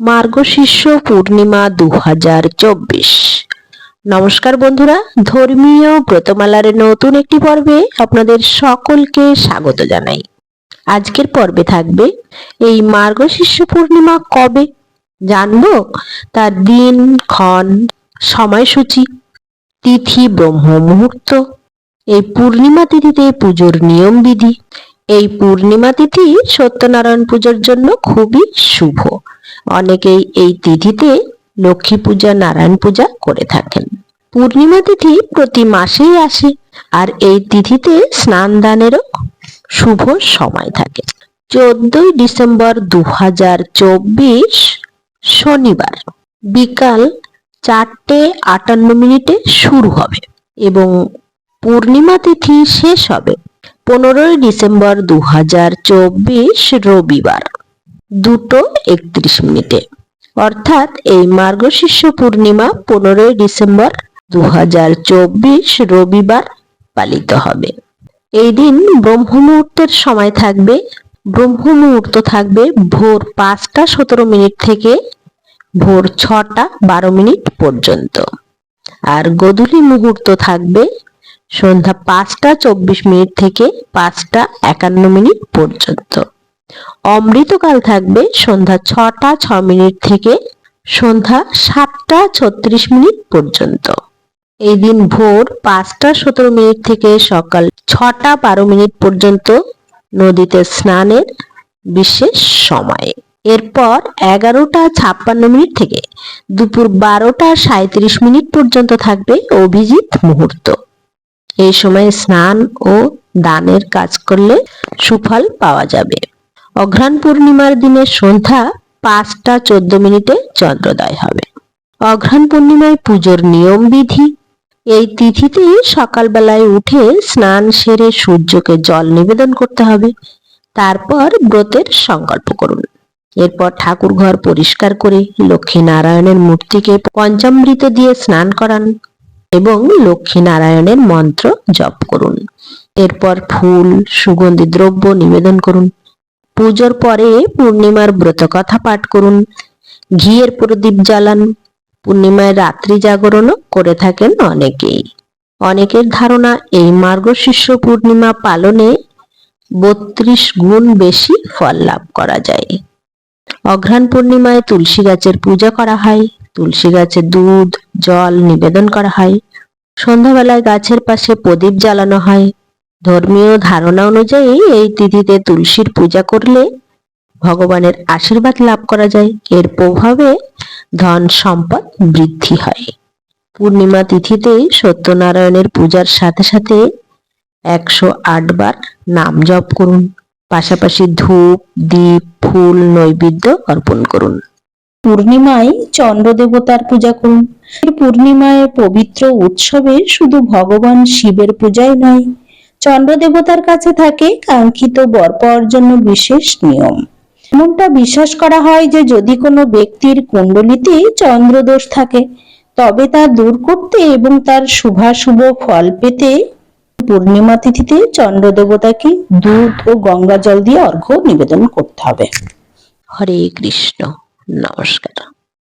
মার্গশীর্ষ পূর্ণিমা দু হাজার চব্বিশ। নমস্কার বন্ধুরা, ধর্মীয় ব্রতমালার নতুন একটি পর্বে আপনাদের সকলকে স্বাগত জানাই। আজকের পর্বে থাকবে, এই মার্গশীর্ষ পূর্ণিমা কবে জানব? তার দিন, ক্ষণ, সময়সূচি, তিথি ব্রহ্ম মুহূর্ত এই পূর্ণিমা তিথিতে পুজোর নিয়ম বিধি এই পূর্ণিমা তিথি সত্যনারায়ণ পুজোর জন্য খুবই শুভ। অনেকেই এই তিথিতে লক্ষ্মী পূজা, নারায়ণ পূজা করে থাকেন। পূর্ণিমা তিথি প্রতি মাসেই আসে আর এই তিথিতে স্নান দানেরও শুভ সময় থাকে। চোদ্দই ডিসেম্বর দু হাজার চব্বিশ শনিবার বিকাল চারটে আটান্ন মিনিটে শুরু হবে এবং পূর্ণিমা তিথি শেষ হবে পনেরোই ডিসেম্বর দু হাজার চব্বিশ রবিবার দুটো একত্রিশ মিনিটে। অর্থাৎ এই মার্গশীর্ষ পূর্ণিমা পনেরোই ডিসেম্বর দু হাজার চব্বিশ রবিবার পালিত হবে। এই দিন ব্রহ্ম মুহূর্তের সময় থাকবে। ব্রহ্ম মুহূর্ত থাকবে ভোর পাঁচটা সতেরো মিনিট থেকে ভোর ছটা বারো মিনিট পর্যন্ত। আর গোধূলি মুহূর্ত থাকবে সন্ধ্যা পাঁচটা চব্বিশ মিনিট থেকে পাঁচটা একান্ন মিনিট পর্যন্ত। অমৃতকাল থাকবে সন্ধ্যা ছটা ছ মিনিট থেকে সন্ধ্যা সাতটা ছত্রিশ মিনিট পর্যন্ত। এই দিন ভোর পাঁচটা সতেরো মিনিট থেকে সকাল ছটা বারো মিনিট পর্যন্ত নদীতে স্নানের বিশেষ সময়। এরপর এগারোটা ছাপ্পান্ন মিনিট থেকে দুপুর বারোটা সাঁত্রিশ মিনিট পর্যন্ত থাকবে অভিজিৎ মুহূর্ত। এই সময় স্নান ও দানের কাজ করলে সুফল পাওয়া যাবে। অঘ্রাণ পূর্ণিমার দিনে সন্ধ্যা পাঁচটা চোদ্দ মিনিটে চন্দ্রোদয় হবে। অঘ্রাণ পূর্ণিমায় পুজোর নিয়ম বিধি। এই তিথিতে সকালবেলায় উঠে স্নান সেরে সূর্যকে জল নিবেদন করতে হবে। তারপর ব্রতের সংকল্প করুন। এরপর ঠাকুর ঘর পরিষ্কার করে লক্ষ্মী নারায়ণের মূর্তিকে পঞ্চামৃত দিয়ে স্নান করান। এবং লক্ষ্মী নারায়ণের মন্ত্র জপ করুন। এরপর ফুল, সুগন্ধি দ্রব্য নিবেদন করুন। পুজোর পরে পূর্ণিমার ব্রত কথা পাঠ করুন। ঘিয়ের প্রদীপ জ্বালান। পূর্ণিমায় রাত্রি জাগরণও করে থাকেন অনেকেই। অনেকের ধারণা, এই মার্গশীর্ষ পূর্ণিমা পালনে বত্রিশ গুণ বেশি ফল লাভ করা যায়। অঘ্রাণ পূর্ণিমায় তুলসী গাছের পূজা করা হয়। তুলসী গাছে দুধ, জল নিবেদন করা হয়। সন্ধ্যাবেলায় গাছের পাশে প্রদীপ জ্বালানো হয়। ধর্মীয় ধারণা অনুযায়ী এই তিথিতে তুলসীর পূজা করলে ভগবানের আশীর্বাদ লাভ করা যায়। এর প্রভাবে ধন সম্পদ বৃদ্ধি হয়। পূর্ণিমা তিথিতে সত্যনারায়ণের পূজার সাথে সাথে একশো আট বার নাম জপ করুন। পাশাপাশি ধূপ, দীপ, ফুল, নৈবেদ্য অর্পণ করুন। পূর্ণিমায় চন্দ্র দেবতার পূজা করুন। পূর্ণিমায় পবিত্র উৎসবে শুধু ভগবান শিবের পূজাই নয় চন্দ্র দেবতার কাছে থাকে কাঙ্ক্ষিত বর পাওয়ার জন্য বিশেষ নিয়ম। এমনটা বিশ্বাস করা হয় যে যদি কোনো ব্যক্তির কুণ্ডলিতে চন্দ্রদোষ থাকে, তবে তা দূর করতে এবং তার শুভাশুভ ফল পেতে পূর্ণিমা তিথিতে চন্দ্র দেবতাকে দুধ ও গঙ্গা জল দিয়ে অর্ঘ্য নিবেদন করতে হবে। হরে কৃষ্ণ। নমস্কার